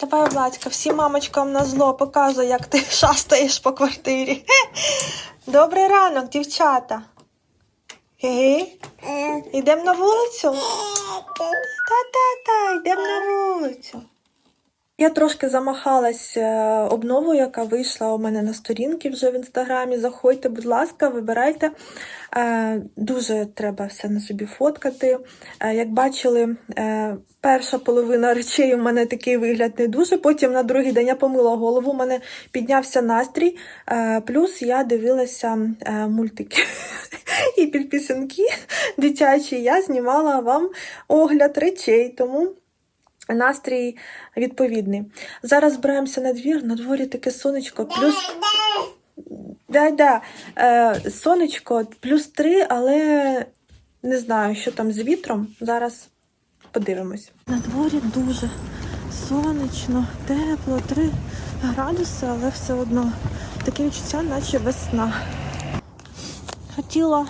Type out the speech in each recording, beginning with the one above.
Давай, Владька, всім мамочкам на зло показуй, як ти шастаєш по квартирі. Добрий ранок, дівчата. Йдемо на вулицю? Та-та-та, йдемо на вулицю. Я трошки замахалась е, обновою, яка вийшла у мене на сторінки вже в інстаграмі. Заходьте, будь ласка, вибирайте. Е, Дуже треба все на собі фоткати. Е, Як бачили, перша половина речей у мене такий вигляд не дуже. Потім на другий день я помила голову, у мене піднявся настрій. Плюс я дивилася мультики і під пісеньки дитячі. Я знімала вам огляд речей. Тому настрій відповідний. Зараз збираємося на двір, на дворі таке сонечко, плюс. Да, да. Е, сонечко плюс три, але не знаю, що там з вітром. Зараз подивимось. На дворі дуже сонячно, тепло, 3 градуси, але все одно таке відчуття, наче весна. Хотіла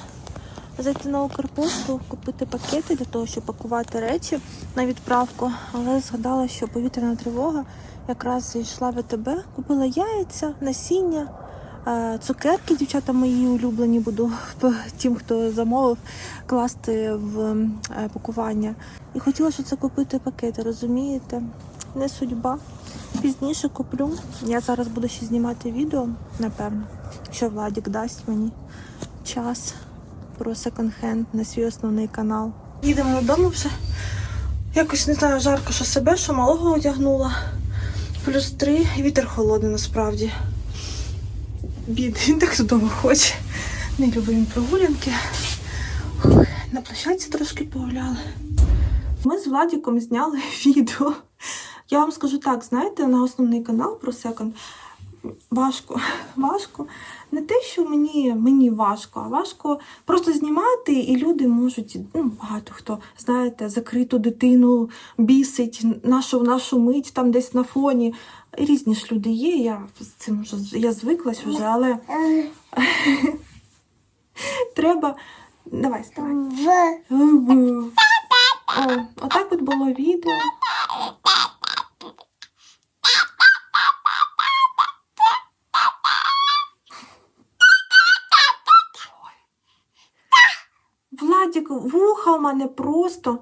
зайти на Укрпошту, купити пакети для того, щоб пакувати речі на відправку, але згадала, що повітряна тривога якраз йшла в АТБ, купила яйця, насіння, е, цукерки, дівчата мої улюблені, буду тим, хто замовив, класти в е, пакування. І хотіла що це купити пакети, розумієте? Не судьба. Пізніше куплю. Я зараз буду ще знімати відео, напевно, якщо Владік дасть мені час про секонд-хенд на свій основний канал. Їдемо додому вже. Якось не знаю, жарко, що себе, що малого одягнула. Плюс три, вітер холодний насправді. Бід, він так додому хоче. Не любить він прогулянки. На площадці трошки погуляли. Ми з Владіком зняли відео. Я вам скажу так, знаєте, на основний канал про секонд важко. Важко. Не те, що мені, мені важко, а важко просто знімати, і люди можуть, ну, багато хто, знаєте, закриту дитину бісить, нашу, нашу мить там десь на фоні. Різні ж люди є, я з цим вже я звиклась вже, але треба. Давай, ставай. Отак от було відео. Владік, вуха в мене просто.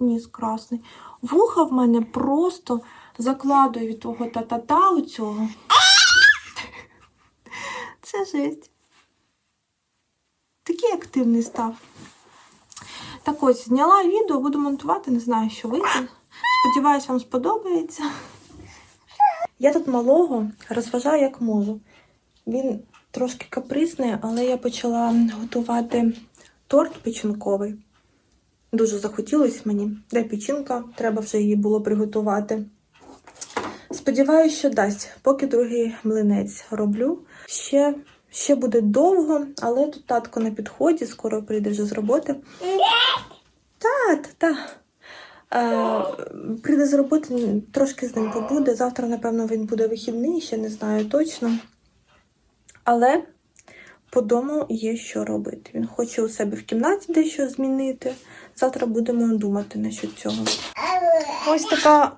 Ніс красний. Вуха в мене просто закладує від того та-та-та у цього. Це жесть. Такий активний став. Так ось, зняла відео, буду монтувати, не знаю, що вийде. Сподіваюсь, вам сподобається. Я тут малого розважаю як можу. Він трошки капризний, але я почала готувати торт печінковий. Дуже захотілось мені. Де печінка, треба вже її було приготувати. Сподіваюсь, що дасть, поки другий млинець роблю. Ще, ще буде довго, але тут татко на підході, скоро прийде вже з роботи. Та, та, та. Е, прийде з роботи, трошки з ним побуде. Завтра, напевно, він буде вихідний, ще не знаю точно. Але по дому є що робити. Він хоче у себе в кімнаті дещо змінити. Завтра будемо думати насчет цього. Ось така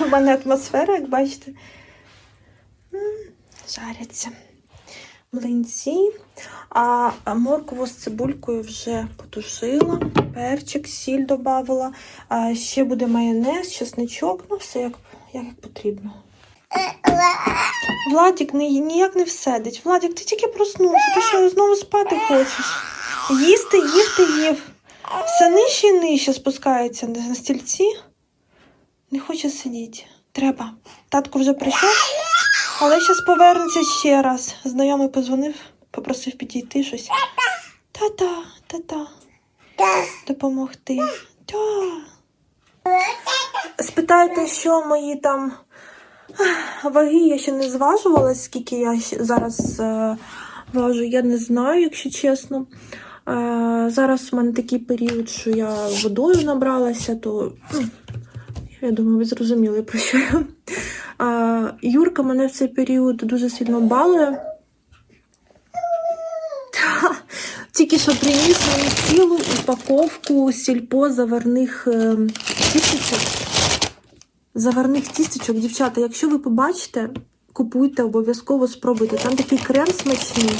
у мене атмосфера, як бачите. Жаряться млинці. А моркву з цибулькою вже потушила, перчик, сіль додавала. Ще буде майонез, чесничок, ну все як, як потрібно. Владік не, ніяк не всидить. Владік, ти тільки проснувся, ти що знову спати хочеш? Їсти, їсти, їв. Все нижче і нижче спускається на стільці. Не хоче сидіти. Треба. Татко вже прийшов, але зараз повернеться ще раз. Знайомий позвонив, попросив підійти щось. Та-та, та-та. Допомогти. Та. Спитаєте, що мої там ваги я ще не зважувала, скільки я зараз е, важу, я не знаю, якщо чесно. Е, зараз у мене такий період, що я водою набралася, то ну, я думаю, ви зрозуміли про що я. Е, Юрка мене в цей період дуже сильно балує. Тільки що приніс мені цілу упаковку сільпо заварних чіпсів. Заварних тістечок, дівчата, якщо ви побачите, купуйте, обов'язково спробуйте. Там такий крем смачний.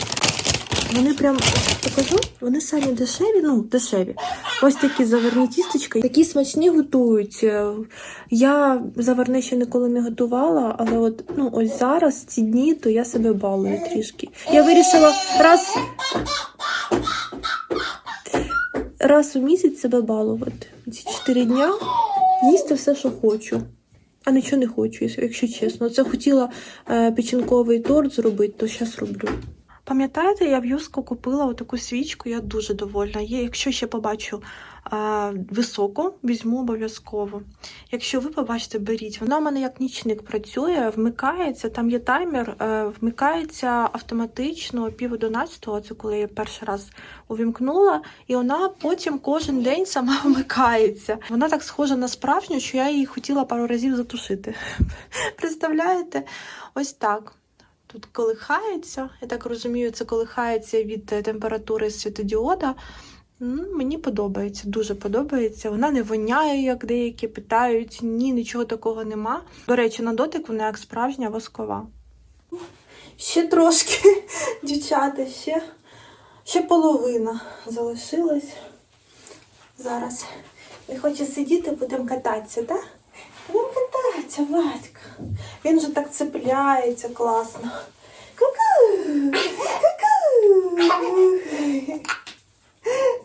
Вони прям покажу, вони самі дешеві, ну, дешеві. Ось такі заварні тістечка. Такі смачні готують. Е, Я заварне ще ніколи не готувала, але от ну ось зараз ці дні, то я себе балую трішки. Я вирішила раз. Раз у місяць себе балувати. Ці чотири дня їсти все, що хочу. А нічого не хочу, якщо чесно. Це хотіла е, печінковий торт зробити, то зараз роблю. Пам'ятаєте, я в Юску купила отаку свічку, я дуже довольна. Є, якщо ще побачу е, високу, візьму обов'язково. Якщо ви побачите, беріть. Вона в мене як нічник працює, вмикається, там є таймер, е, вмикається автоматично пів одинадцятого, це коли я перший раз увімкнула, і вона потім кожен день сама вмикається. Вона так схожа на справжню, що я її хотіла пару разів затушити. Представляєте? Ось так. Тут колихається, я так розумію, це колихається від е, температури світодіода. Мені подобається, дуже подобається. Вона не воняє, як деякі питають. Ні, нічого такого нема. До речі, на дотик вона як справжня воскова. Ще трошки, дівчата, ще, ще половина залишилась. Зараз. Не хоче сидіти, будемо кататися, так? Будемо кататися, батька. Він же так цепляється класно. Ку-ку! Ку-ку!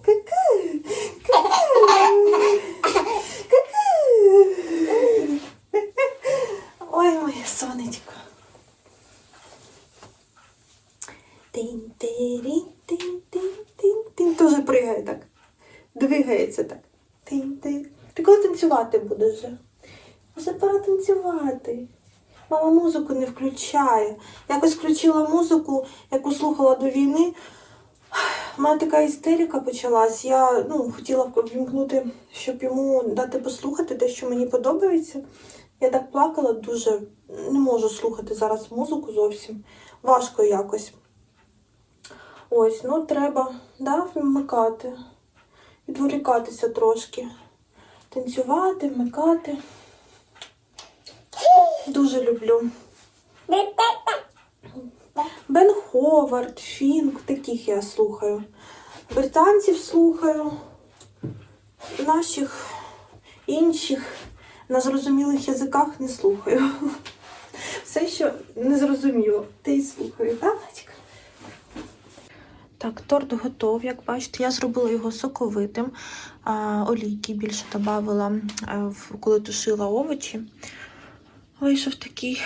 Ку-ку! Ку-ку! Ой, моє сонечко. Тин-тирін-тин-тин-тин-тин. Тоже пригає так. Двигається так. Тин-тин. Ти коли танцювати будеш вже? Танцювати. Мама музику не включає. Якось включила музику, яку слухала до війни. У мене така істерика почалась. Я ну, хотіла вімкнути, щоб йому дати послухати те, що мені подобається. Я так плакала дуже, не можу слухати зараз музику зовсім. Важко якось. Ось, ну треба да, вмикати, відволікатися трошки. Танцювати, вмикати. Дуже люблю. Бен Ховард, Фінк, таких я слухаю. Британців слухаю, наших інших на зрозумілих язиках не слухаю. Все, що не зрозуміло, те й слухаю, так, батька? Так, торт готов, як бачите, я зробила його соковитим. Олійки більше додавала, коли тушила овочі. Вийшов такий,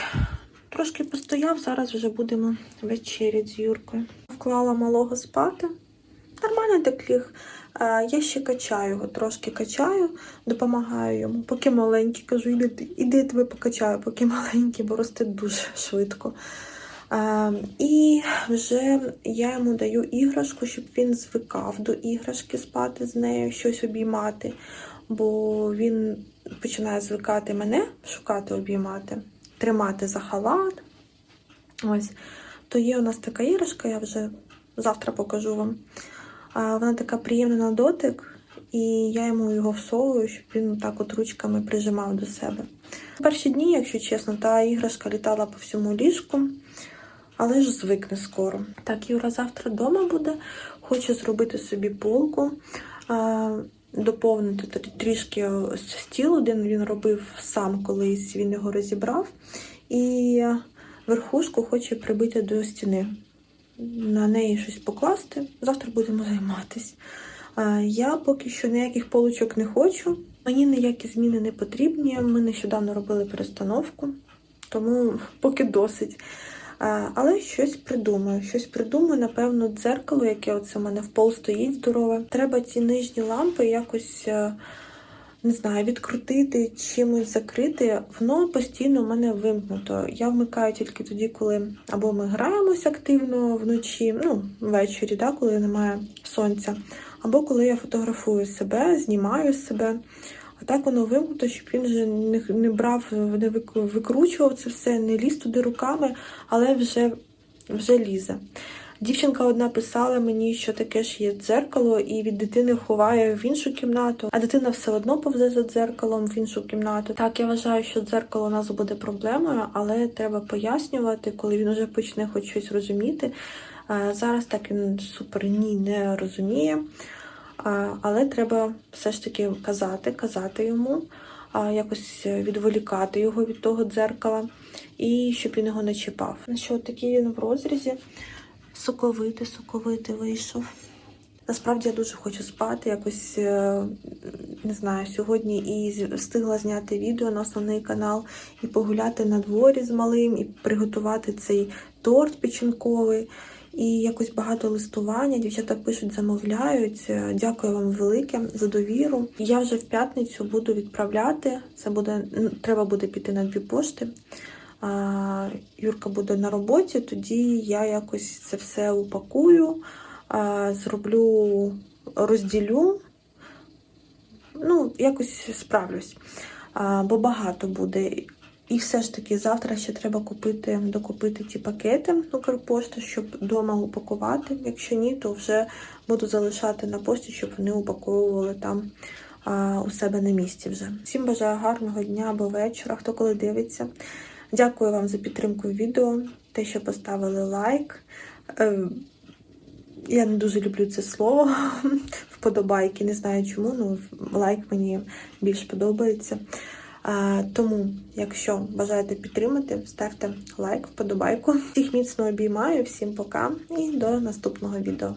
трошки постояв, зараз вже будемо вечеряти з Юркою. Вклала малого спати. Нормально так ліг. Я ще качаю його, трошки качаю, допомагаю йому. Поки маленький, кажу, іди, іди тебе покачаю, поки маленький, бо росте дуже швидко. І вже я йому даю іграшку, щоб він звикав до іграшки спати з нею, щось обіймати, бо він починає звикати мене, шукати, обіймати, тримати за халат. Ось. То є у нас така іграшка, я вже завтра покажу вам. Вона така приємна на дотик, і я йому його всовую, щоб він так от ручками прижимав до себе. Перші дні, якщо чесно, та іграшка літала по всьому ліжку, але ж звикне скоро. Так, Юра завтра вдома буде. Хочу зробити собі полку, доповнити трішки стіл, один він робив сам колись, він його розібрав. І верхушку хоче прибити до стіни. На неї щось покласти. Завтра будемо займатися. Я поки що ніяких полочок не хочу. Мені ніякі зміни не потрібні. Ми нещодавно робили перестановку, тому поки досить. Але щось придумаю. Щось придумаю, напевно, дзеркало, яке оце в мене в пол стоїть здорове. Треба ці нижні лампи якось. е, Не знаю, відкрутити, чимось закрити, воно постійно в мене вимкнуто. Я вмикаю тільки тоді, коли або ми граємось активно вночі, ну, ввечері, да, коли немає сонця, або коли я фотографую себе, знімаю себе. А так воно вимкнуто, щоб він вже не, не брав, не викручував це все, не ліз туди руками, але вже, вже лізе. Дівчинка одна писала мені, що таке ж є дзеркало, і від дитини ховає в іншу кімнату, а дитина все одно повзе за дзеркалом в іншу кімнату. Так, я вважаю, що дзеркало у нас буде проблемою, але треба пояснювати, коли він вже почне хоч щось розуміти. Е, Зараз так він супер ні не розуміє. Але треба все ж таки казати, казати йому, якось відволікати його від того дзеркала, і щоб він його не чіпав. Що, такий він в розрізі. Соковитий, соковитий вийшов. Насправді я дуже хочу спати. Якось е, не знаю, сьогодні і встигла зняти відео на основний канал, і погуляти на дворі з малим, і приготувати цей торт печінковий. І якось багато листування. Дівчата пишуть, замовляють. Е, Дякую вам велике за довіру. Я вже в п'ятницю буду відправляти. Це буде треба буде піти на дві пошти. Юрка буде на роботі, тоді я якось це все упакую, зроблю, розділю. Ну, якось справлюсь, бо багато буде. І все ж таки завтра ще треба купити, докупити ті пакети Укрпошти, щоб вдома упакувати. Якщо ні, то вже буду залишати на пошті, щоб вони упаковували там а, у себе на місці вже. Всім бажаю гарного дня або вечора, хто коли дивиться. Дякую вам за підтримку відео, те, що поставили лайк. Е, Я не дуже люблю це слово вподобайки. Не знаю чому, ну лайк мені більш подобається. Тому, якщо бажаєте підтримати, ставте лайк, вподобайку. Всіх міцно обіймаю, всім пока і до наступного відео.